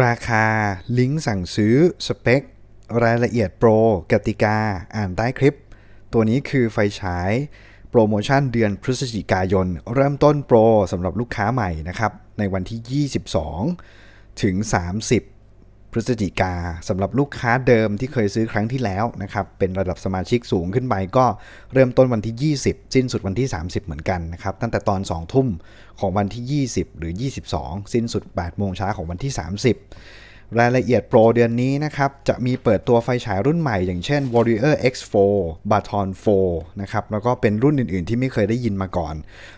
ราคา ลิงก์สั่งซื้อ สเปค รายละเอียดโปร กติกา อ่านใต้คลิป ตัวนี้คือไฟฉาย โปรโมชั่นเดือนพฤศจิกายน เริ่มต้นโปรสำหรับลูกค้าใหม่นะครับ ในวันที่ 22 ถึง 30 พฤศจิกาสำหรับลูกค้าเดิมที่เคยซื้อครั้งที่แล้วนะครับเป็นระดับสมาชิกสูงขึ้นไปก็เริ่มต้นวันที่ 20 สิ้นสุดวันที่ 30 เหมือนกันนะครับตั้งแต่ตอน 2 ทุ่มของวันที่ 20 หรือ 22 สิ้นสุด8โมงเช้าของวันที่ 30 รายละเอียดโปรเดือนนี้นะครับจะมีเปิดตัวไฟฉายรุ่นใหม่ อย่างเช่น Warrior X4 Baton 4นะครับแล้วก็เป็นรุ่นอื่น ๆ ที่ไม่เคยได้ยินมาก่อน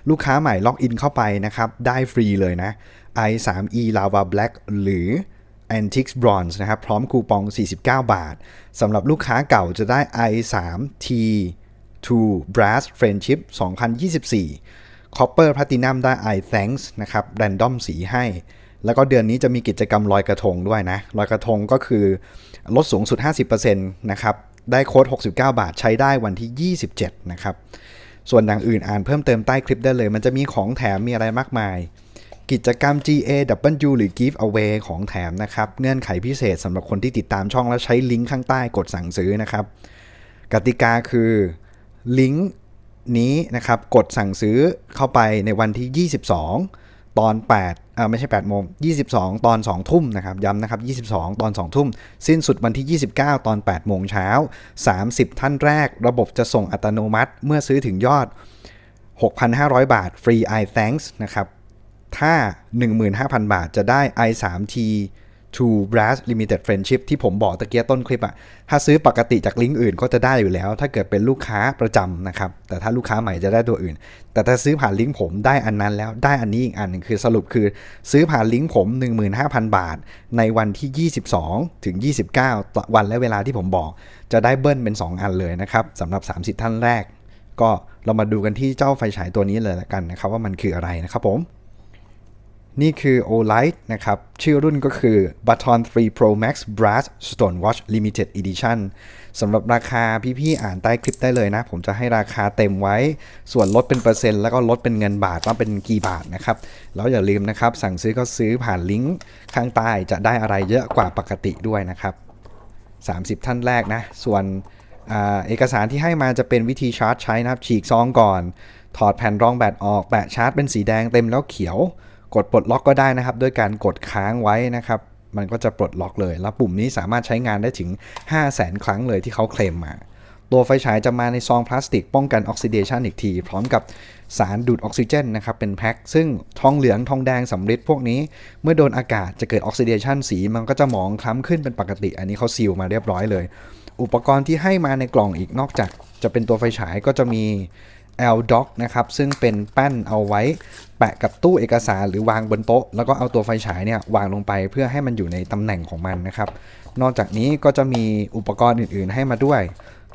ลูกค้าใหม่ล็อกอินเข้าไปนะครับได้ฟรีเลยนะ i3e Lava Black หรือ Antix Bronze นะครับ พร้อมคูปอง 49 บาทสำหรับลูกค้าเก่าจะได้ i3t 2 Brass Friendship 2024 Copper Platinum ได้ i Thanks นะครับ Random สีให้ แล้วก็เดือนนี้จะมีกิจกรรมลอยกระทงด้วยนะ ลอยกระทงก็คือลดสูงสุด 50%นะครับ ได้โค้ด 69 บาทใช้ได้วันที่ 27 นะครับ ส่วนอย่างอื่นอ่านเพิ่มเติมใต้คลิปได้เลย มันจะมีของแถมมีอะไรมากมาย กิจกรรม GAW หรือ Give Away ของแถมนะครับ เงื่อนไขพิเศษสำหรับคนที่ติดตามช่องและใช้ลิงก์ข้างใต้กดสั่งซื้อนะครับ กติกาคือลิงก์นี้นะครับ กดสั่งซื้อเข้าไปในวันที่ 22 ตอน8อ่าไม่ใช่8โมง22 ตอน 2 ทุ่มนะครับย้ำนะครับ 22 ตอน 2 ทุ่ม สิ้นสุดวันที่ 29 ตอน 8 โมงเช้า 30 ท่านแรก ระบบจะส่งอัตโนมัติเมื่อซื้อถึงยอด 6,500 บาทฟรี i thanks นะครับ ถ้า 15,000 บาทจะได้ i3t 2 brass limited friendship ที่ผมบอกตะเกียต้นคลิปอะถ้าซื้อปกติจากลิงก์อื่นก็จะได้อยู่แล้ว ถ้าเกิดเป็นลูกค้าประจำนะครับ แต่ถ้าลูกค้าใหม่จะได้ตัวอื่น แต่ถ้าซื้อผ่านลิงก์ผมได้อันนั้นแล้ว ได้อันนี้อีกอันนึงคือสรุปคือซื้อผ่านลิงก์ผม 15,000 บาท ในวันที่ 22 ถึง 29 วันและเวลาที่ผมบอก จะได้เบิ้ลเป็น 2 อันเลยนะครับสำหรับ 30 ท่านแรก ก็เรามาดูกันที่เจ้าไฟฉายตัวนี้เลยละกันนะครับว่ามันคืออะไรนะครับผม นี่คือ Olight นะครับ ชื่อรุ่นก็คือ Baton 3 Pro Max Brass Stonewatch Limited Edition สำหรับราคาพี่ๆอ่านใต้คลิปได้เลยนะ ผมจะให้ราคาเต็มไว้ ส่วนลดเป็นเปอร์เซ็นต์แล้วก็ลดเป็นเงินบาทว่าเป็นกี่บาทนะครับ แล้วอย่าลืมนะครับ สั่งซื้อก็ซื้อผ่านลิงก์ข้างใต้จะได้อะไรเยอะกว่าปกติด้วยนะครับ 30 ท่านแรกนะ ส่วนอเอกสารที่ให้มาจะเป็นวิธีชาร์จใช้นะครับ ฉีกซองก่อน ถอดแผ่นรองแบตออกแปะชาร์จเป็นสีแดงเต็มแล้วเขียว กดปลดล็อกก็ได้นะครับ ด้วยการกดค้างไว้นะครับ มันก็จะปลดล็อกเลย แล้วปุ่มนี้สามารถใช้งานได้ถึง 5 0 0 0 0 0ครั้งเลยที่เขาเคลมมา ตัวไฟฉายจะมาในซองพลาสติกป้องกันออกซิเดชันอีกที พร้อมกับสารดูดออกซิเจนนะครับเป็นแพ็คซึ่งทองเหลืองทองแดงสำริดพวกนี้ เมื่อโดนอากาศจะเกิดออกซิเดชันสีมันก็จะหมองคล้ำขึ้นเป็นปกติ อันนี้เขาซีลมาเรียบร้อยเลย อุปกรณ์ที่ให้มาในกล่องอีกนอกจากจะเป็นตัวไฟฉายก็จะมี L dock นะครับ ซึ่งเป็นแป้นเอาไว้ แปะกับตู้เอกสารหรือวางบนโต๊ะ แล้วก็เอาตัวไฟฉายเนี่ยวางลงไปเพื่อให้มันอยู่ในตำแหน่งของมันนะครับ นอกจากนี้ก็จะมีอุปกรณ์อื่น ๆ ให้มาด้วย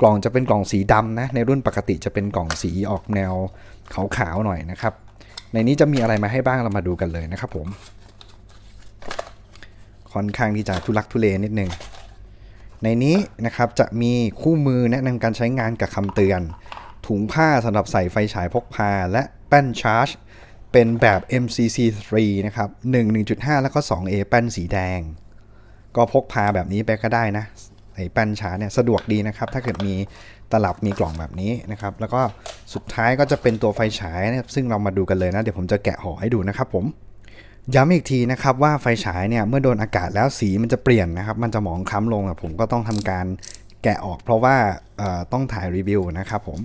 กล่องจะเป็นกล่องสีดำนะ ในรุ่นปกติจะเป็นกล่องสีออกแนวขาวๆหน่อยนะครับ ในนี้จะมีอะไรมาให้บ้างเรามาดูกันเลยนะครับผมค่อนข้างที่จะทุลักทุเลนิดนึงในนี้นะครับจะมีคู่มือแนะนำการใช้งานกับคำเตือน ถุงผ้าสำหรับใส่ไฟฉายพกพา และแป้นชาร์จ เป็นแบบ MCC3 นะครับ1 1.5 แล้วก็ 2A แป้นสีแดง ก็พกพาแบบนี้ไปก็ได้นะไอ้แป้นชาร์จเนี่ยสะดวกดีนะครับ ถ้าเกิดมีตลับมีกล่องแบบนี้นะครับ แล้วก็สุดท้ายก็จะเป็นตัวไฟฉายนะครับซึ่งเรามาดูกันเลยนะ เดี๋ยวผมจะแกะห่อให้ดูนะครับผมย้ำอีกทีนะครับว่าไฟฉายเนี่ยเมื่อโดนอากาศแล้วสีมันจะเปลี่ยนนะครับ มันจะหมองคล้ำลงผมก็ต้องทำการแกะออกเพราะว่าต้องถ่ายรีวิวนะครับผม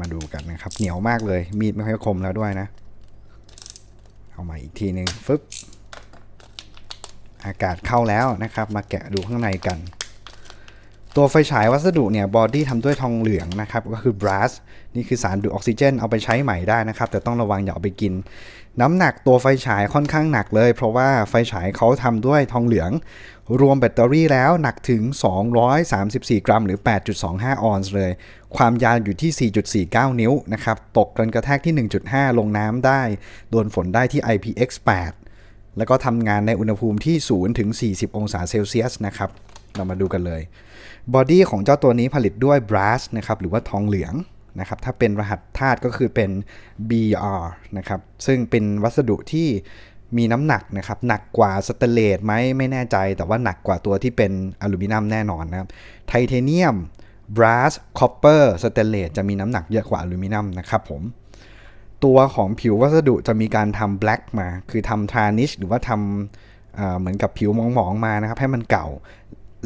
มาดูกันนะครับ เหนียวมากเลย มีดไม่ค่อยคมแล้วด้วยนะ เอามาอีกทีหนึ่งฟึบอากาศเข้าแล้วนะครับ มาแกะดูข้างในกัน ตัวไฟฉายวัสดุเนี่ยบอดี้ทำด้วยทองเหลืองนะครับก็คือ brass นี่คือสารดูดออกซิเจนเอาไปใช้ใหม่ได้นะครับ แต่ต้องระวังอย่าเอาไปกิน น้ำหนักตัวไฟฉายค่อนข้างหนักเลย เพราะว่าไฟฉายเขาทำด้วยทองเหลือง รวมแบตเตอรี่แล้วหนักถึง 234 กรัม หรือ 8.25 ออนซ์เลย ความยาวอยู่ที่ 4.49 นิ้วนะครับตกกันกระแทกที่ 1.5 ลงน้ำได้ โดนฝนได้ที่ IPX8 แล้วก็ทำงานในอุณหภูมิที่ 0 ถึง 40 องศาเซลเซียสนะครับ เรามาดูกันเลยบอดี้ของเจ้าตัวนี้ผลิตด้วย brass นะครับหรือว่าทองเหลืองนะครับถ้าเป็นรหัสธาตุก็คือเป็น BR นะครับซึ่งเป็นวัสดุที่มีน้ำหนักนะครับหนักกว่าสเตนเลสไหมไม่แน่ใจ แต่ว่าหนักกว่าตัวที่เป็นอลูมิเนียมแน่นอนนะครับไทเทเนียมบรัสคอปเปอร์สเตนเลสจะมีน้ำหนักเยอะกว่าอลูมิเนียมนะครับผมตัวของผิววัสดุจะมีการทำแบล็กมา คือทำทานิชหรือว่าทำเหมือนกับผิวมองๆมานะครับให้มันเก่า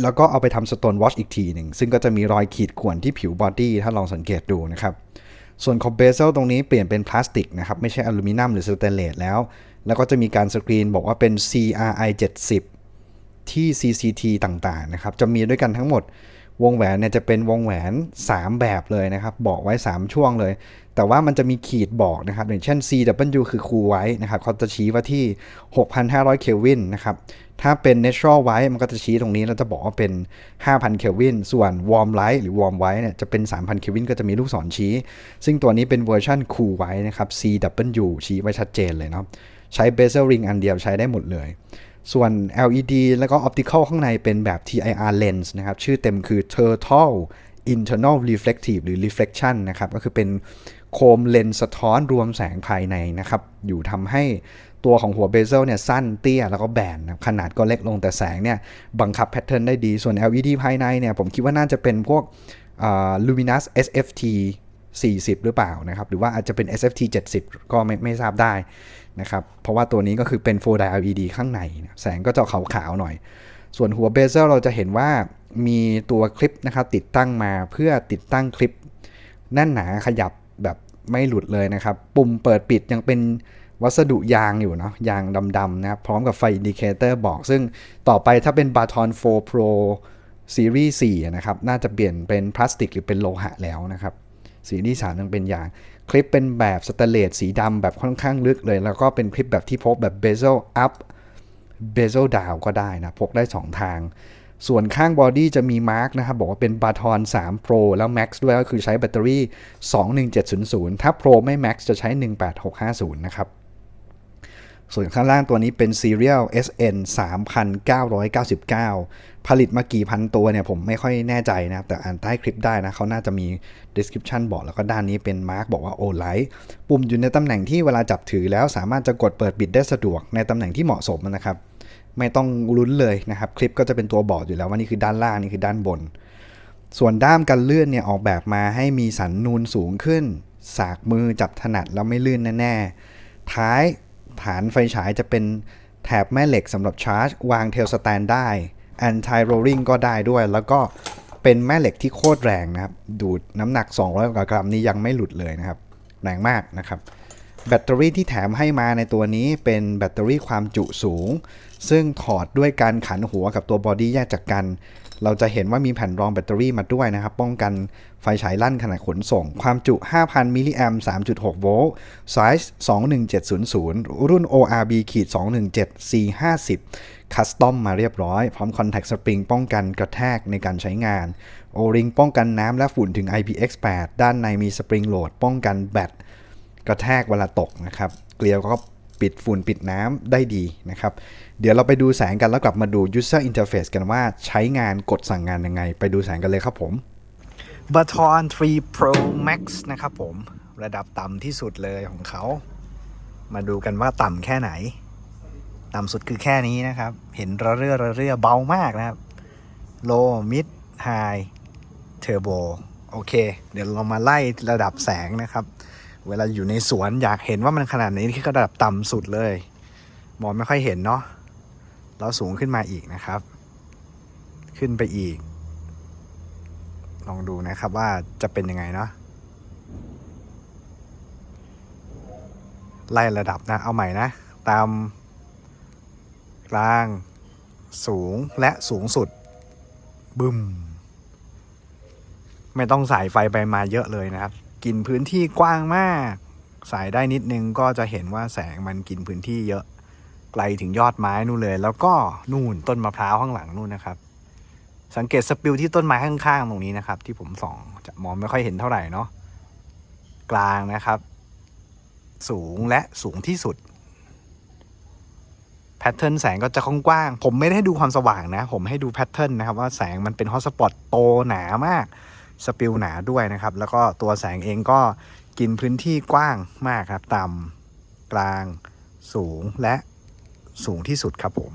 แล้วก็เอาไปทำสโตนวอชอีกทีหนึ่ง ซึ่งก็จะมีรอยขีดข่วนที่ผิวบอดี้ถ้าลองสังเกตดูนะครับ ส่วนคอบเบเซลตรงนี้เปลี่ยนเป็นพลาสติกนะครับ ไม่ใช่อลูมิเนียมหรือสเตนเลสแล้ว แล้วก็จะมีการสกรีนบอกว่าเป็น CRI 70ที่ CCT ต่างๆนะครับ จะมีด้วยกันทั้งหมด วงแหวนเนี่ยจะเป็นวงแหวน 3 แบบเลยนะครับ บอกไว้ 3 ช่วงเลย แต่ว่ามันจะมีขีดบอกนะครับ อย่างเช่น CW คือคูไว้นะครับเขาจะชี้ว่าที่ 6,500 เคลวินนะครับ ถ้าเป็น natural white มันก็จะชี้ตรงนี้แล้วจะบอกว่าเป็น 5,000 เคลวิน ส่วน warm light หรือ warm white เนี่ยจะเป็น 3,000 เคลวินก็จะมีลูกศรชี้ ซึ่งตัวนี้เป็นเวอร์ชัน cool white นะครับ CW ชี้ไว้ชัดเจนเลยเนาะ ใช้ bezel ring อันเดียวใช้ได้หมดเลย ส่วน LED แล้วก็ optical ข้างในเป็นแบบ TIR lens นะครับ ชื่อเต็มคือ Turtle Internal Reflective หรือ Reflection นะครับ ก็คือเป็นโคมเลนส์สะท้อนรวมแสงภายในนะครับ อยู่ทำให้ตัวของหัวเบเซลเนี่ยสั้นเตี้ยแล้วก็แบนนะขนาดก็เล็กลงแต่แสงเนี่ยบังคับแพทเทิร์นได้ดี ส่วน LED ภายในเนี่ยผมคิดว่าน่าจะเป็นพวก luminous SFT 40 หรือเปล่านะครับ หรือว่าอาจจะเป็น SFT 70 ก็ไม่ไม่ทราบได้นะครับ เพราะว่าตัวนี้ก็คือเป็น 4 die LED ข้างใน แสงก็จะขาวๆหน่อย ส่วนหัวเบเซลเราจะเห็นว่ามีตัวคลิปนะครับติดตั้งมาเพื่อติดตั้งคลิปแน่นหนาขยับแบบไม่หลุดเลยนะครับ ปุ่มเปิดปิดยังเป็นวัสดุยางอยู่เนาะยางดำๆนะครับ พร้อมกับไฟอินดิเคเตอร์บอก ซึ่งต่อไปถ้าเป็น b a t o n 4 Pro Series 4 นะครับ น่าจะเปลี่ยนเป็นพลาสติกหรือเป็นโลหะแล้วนะครับ สีที่3ยังเป็นอย่าง คลิปเป็นแบบสแตเลสสีดำแบบค่อนข้างลึกเลย แล้วก็เป็นคลิปแบบที่พกแบบเบซ e l up bezel down ก็ได้นะ พกได้ 2 ทาง ส่วนข้างบอดี้จะมีมาร์กนะครับ บอกว่าเป็นบาทอน3 Pro แล้ว Max ด้วยก็คือใช้แบตเตอรี่ 21700 ถ้า Pro ไม่ Max จะใช้ 18650 นะครับ ส่วนข้างล่างตัวนี้เป็น Serial SN 3999 ผลิตมากี่พันตัวเนี่ยผมไม่ค่อยแน่ใจนะครับ แต่อ่านใต้คลิปได้นะเขาน่าจะมี description บอกแล้วก็ด้านนี้เป็นมาร์กบอกว่า o l i g h t ปุ่มอยู่ในตำแหน่งที่เวลาจับถือแล้วสามารถจะกดเปิดปิดได้สะดวกในตำแหน่งที่เหมาะสมนะครับ ไม่ต้องลุ้นเลยนะครับ คลิปก็จะเป็นตัวบอกอยู่แล้วว่านี่คือด้านล่างนี่คือด้านบน ส่วนด้ามกันเลื่อนเนี่ยออกแบบมาให้มีสันนูนสูงขึ้น สากมือจับถนัดแล้วไม่ลื่นแน่ๆท้าย ฐานไฟฉายจะเป็นแถบแม่เหล็กสำหรับชาร์จ วางเทลสแตนได้ anti rolling ก็ได้ด้วย แล้วก็เป็นแม่เหล็กที่โคตรแรงนะครับ ดูดน้ำหนัก 200กว่ากรัมนี่ยังไม่หลุดเลยนะครับ แรงมากนะครับ แบตเตอรี่ที่แถมให้มาในตัวนี้เป็นแบตเตอรี่ความจุสูง ซึ่งถอดด้วยการขันหัวกับตัวบอดี้แยกจากกัน เราจะเห็นว่ามีแผ่นรองแบตเตอรี่มาด้วยนะครับ ป้องกันไฟฉายลั่นขณะขนส่ง ความจุ 5,000 มิลลิแอม3.6 โวลต์ไซส์21700 รุ่น ORB ขีด217 C50 คัสตอมมาเรียบร้อย พร้อมคอนแทคสปริงป้องกันกระแทกในการใช้งาน โอริงป้องกันน้ำและฝุ่นถึง IPX8 ด้านในมีสปริงโหลด ป้องกันแบตกระแทกเวลาตกนะครับ เกลียวก็ ปิดฝุ่นปิดน้ำได้ดีนะครับ เดี๋ยวเราไปดูแสงกันแล้วกลับมาดู user interface กันว่าใช้งานกดสั่งงานยังไง ไปดูแสงกันเลยครับผม b a t o n 3 Pro Max นะครับผม ระดับต่ำที่สุดเลยของเขา มาดูกันว่าต่ำแค่ไหน ต่ำสุดคือแค่นี้นะครับ เห็นระเรื่อระเรื่อเบามากนะครับ low mid high turbo โอเค เดี๋ยวเรามาไล่ระดับแสงนะครับ เวลาอยู่ในสวนอยากเห็นว่ามันขนาดนี้ที่ระดับต่ำสุดเลย มองไม่ค่อยเห็นเนาะเราสูงขึ้นมาอีกนะครับ ขึ้นไปอีก ลองดูนะครับว่าจะเป็นยังไงเนาะไล่ระดับนะเอาใหม่นะ ตามกลาง สูงและสูงสุด บึมไม่ต้องสายไฟไปมาเยอะเลยนะครับ กินพื้นที่กว้างมาก สายได้นิดนึงก็จะเห็นว่าแสงมันกินพื้นที่เยอะ ไกลถึงยอดไม้นู่นเลย แล้วก็นู่นต้นมะพร้าวข้างหลังนู่นนะครับ สังเกตสปิลที่ต้นไม้ข้างๆตรงนี้นะครับ ที่ผมส่องจะมองไม่ค่อยเห็นเท่าไหร่เนาะกลางนะครับ สูงและสูงที่สุดแพทเทิร์นแสงก็จะกว้างๆ ผมไม่ได้ดูความสว่างนะ ผมให้ดูแพทเทิร์นนะครับว่าแสงมันเป็นฮอตสปอตโตหนามาก สปิลหนาด้วยนะครับ แล้วก็ตัวแสงเองก็กินพื้นที่กว้างมากครับ ต่ำกลางสูงและสูงที่สุดครับผม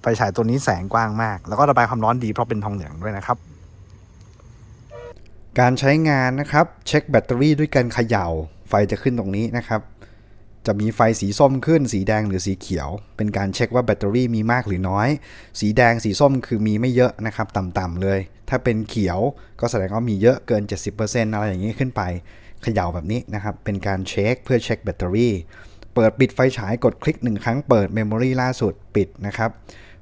ไฟฉายตัวนี้แสงกว้างมาก แล้วก็ระบายความร้อนดีเพราะเป็นทองเหลืองด้วยนะครับ การใช้งานนะครับเช็คแบตเตอรี่ด้วยการเขย่า ไฟจะขึ้นตรงนี้นะครับ จะมีไฟสีส้มขึ้น สีแดงหรือสีเขียว เป็นการเช็คว่าแบตเตอรี่มีมากหรือน้อย สีแดงสีส้มคือมีไม่เยอะนะครับ ต่ำๆเลย ถ้าเป็นเขียวก็แสดงว่ามีเยอะเกิน 70%อะไรอย่างนี้ขึ้นไปเขย่าแบบนี้นะครับ เป็นการเช็คเพื่อเช็คแบตเตอรี่ เปิดปิดไฟฉายกดคลิกหนึ่งครั้งเปิดเมมโมรีล่าสุดปิดนะครับ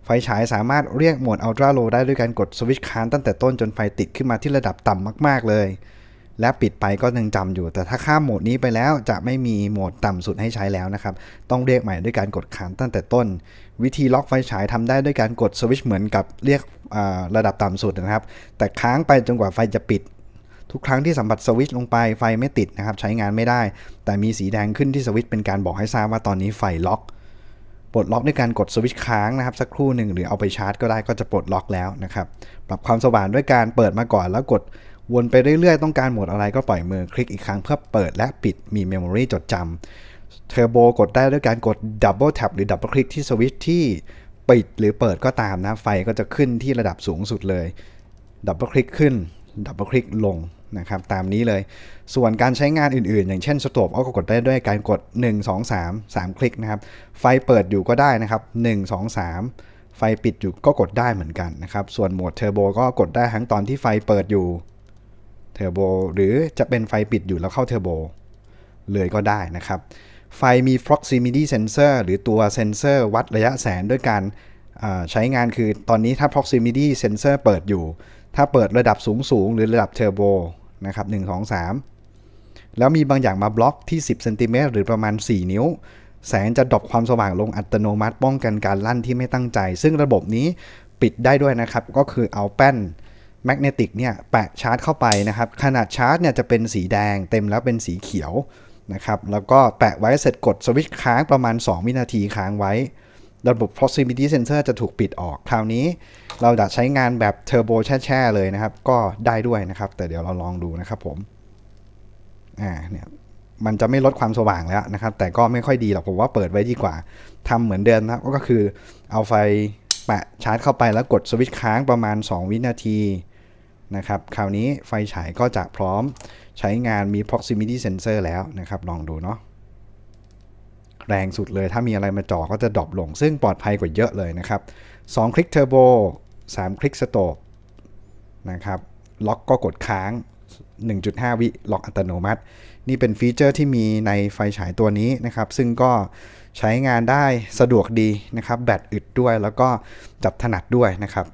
ไฟฉายสามารถเรียกโหมดอัลตราโลได้ด้วยการกดสวิตช์ค้างตั้งแต่ต้นจนไฟติดขึ้นมาที่ระดับต่ำมาก ๆ เลย และปิดไปก็ยังจำอยู่ แต่ถ้าข้ามโหมดนี้ไปแล้วจะไม่มีโหมดต่ำสุดให้ใช้แล้วนะครับ ต้องเรียกใหม่ด้วยการกดค้างตั้งแต่ต้น วิธีล็อกไฟฉายทำได้ด้วยการกดสวิตช์เหมือนกับเรียกระดับต่ำสุดนะครับ แต่ค้างไปจนกว่าไฟจะปิด ทุกครั้งที่สัมผัสสวิตช์ลงไปไฟไม่ติดนะครับใช้งานไม่ได้ แต่มีสีแดงขึ้นที่สวิตช์เป็นการบอกให้ทราบว่าตอนนี้ไฟล็อกปลดล็อกด้วยการกดสวิตช์ค้างนะครับสักครู่หนึ่งหรือเอาไปชาร์จก็ได้ก็จะปลดล็อกแล้วนะครับปรับความสว่างด้วยการเปิดมาก่อนแล้วกด วนไปเรื่อยๆ ต้องการโหมดอะไรก็ปล่อยมือคลิกอีกครั้งเพื่อเปิดและปิดมีเมมโมรีจดจำเทอร์โบกดได้ด้วยการกดดับเบิลแท็บหรือดับเบิลคลิกที่สวิตช์ที่ปิดหรือเปิดก็ตามนะ ไฟก็จะขึ้นที่ระดับสูงสุดเลยดับเบิลคลิกขึ้นดับเบิลคลิกลงนะครับตามนี้เลย ส่วนการใช้งานอื่นๆ อย่างเช่นสโตบก็กดได้ด้วยการกด 1 2 3 3 คลิกนะครับ ไฟเปิดอยู่ก็ได้นะครับ 1 2 3 ไฟปิดอยู่ก็กดได้เหมือนกันนะครับ ส่วนโหมดเทอร์โบก็กดได้ทั้งตอนที่ไฟเปิดอยู่ เทอร์โบหรือจะเป็นไฟปิดอยู่แล้วเข้าเทอร์โบเลยก็ได้นะครับ ไฟมี proximity sensor หรือตัวเซนเซอร์วัดระยะแสงด้วยการใช้งานคือตอนนี้ถ้า proximity sensor เปิดอยู่ ถ้าเปิดระดับสูงสูงหรือระดับเทอร์โบนะครับ1 2 3 แล้วมีบางอย่างมาบล็อกที่ 10เซนติเมตรหรือประมาณ 4 นิ้ว แสงจะดรอปความสว่างลงอัตโนมัติป้องกันการลั่นที่ไม่ตั้งใจ ซึ่งระบบนี้ปิดได้ด้วยนะครับ ก็คือเอาแป้น แมกเนติกเนี่ยแปะชาร์จเข้าไปนะครับ ขนาดชาร์จเนี่ยจะเป็นสีแดงเต็มแล้วเป็นสีเขียวนะครับ แล้วก็แปะไว้เสร็จกดสวิตช์ค้างประมาณ 2 วินาทีค้างไว้ ระบบ proximity sensor จะถูกปิดออก คราวนี้เราจะใช้งานแบบเทอร์โบแช่ๆเลยนะครับ ก็ได้ด้วยนะครับ แต่เดี๋ยวเราลองดูนะครับผม อ่าเนี่ยมันจะไม่ลดความสว่างแล้วนะครับ แต่ก็ไม่ค่อยดีหรอกผมว่าเปิดไว้ดีกว่าทำเหมือนเดิมนะครับก็คือเอาไฟแปะชาร์จเข้าไปแล้วกดสวิตช์ค้างประมาณ 2 วินาที นะครับ คราวนี้ไฟฉายก็จะพร้อมใช้งานมี proximity sensor แล้วนะครับ ลองดูเนาะแรงสุดเลย ถ้ามีอะไรมาจ่อก็จะดรอปลง ซึ่งปลอดภัยกว่าเยอะเลยนะครับ 2 คลิกเทอร์โบ3 คลิกสโตปนะครับ ล็อกก็กดค้าง 1.5 วิล็อกอัตโนมัติ นี่เป็นฟีเจอร์ที่มีในไฟฉายตัวนี้นะครับ ซึ่งก็ใช้งานได้สะดวกดีนะครับ แบตอึดด้วยแล้วก็จับถนัดด้วยนะครับ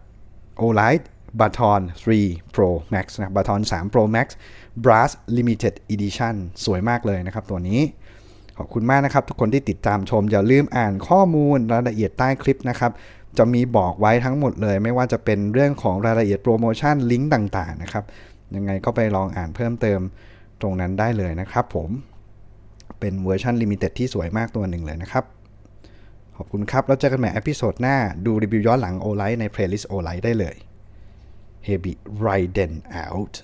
OLED Baton 3 Pro Max นะ Baton 3 Pro Max Brass Limited Edition สวยมากเลยนะครับตัวนี้ ขอบคุณมากนะครับ ทุกคนที่ติดตามชม อย่าลืมอ่านข้อมูลรายละเอียดใต้คลิปนะครับจะมีบอกไว้ทั้งหมดเลย ไม่ว่าจะเป็นเรื่องของรายละเอียดโปรโมชั่นลิงก์ต่างๆนะครับยังไงก็ไปลองอ่านเพิ่มเติมตรงนั้นได้เลยนะครับผมเป็นเวอร์ชันลิมิเต็ดที่สวยมากตัวหนึ่งเลยนะครับ ขอบคุณครับ แล้วเจอกันใหม่เอพิโซดหน้าดูรีวิวย้อนหลังโอไลท์ในเพลย์ลิสต์โอไลท์ได้เลย he'll be riding out.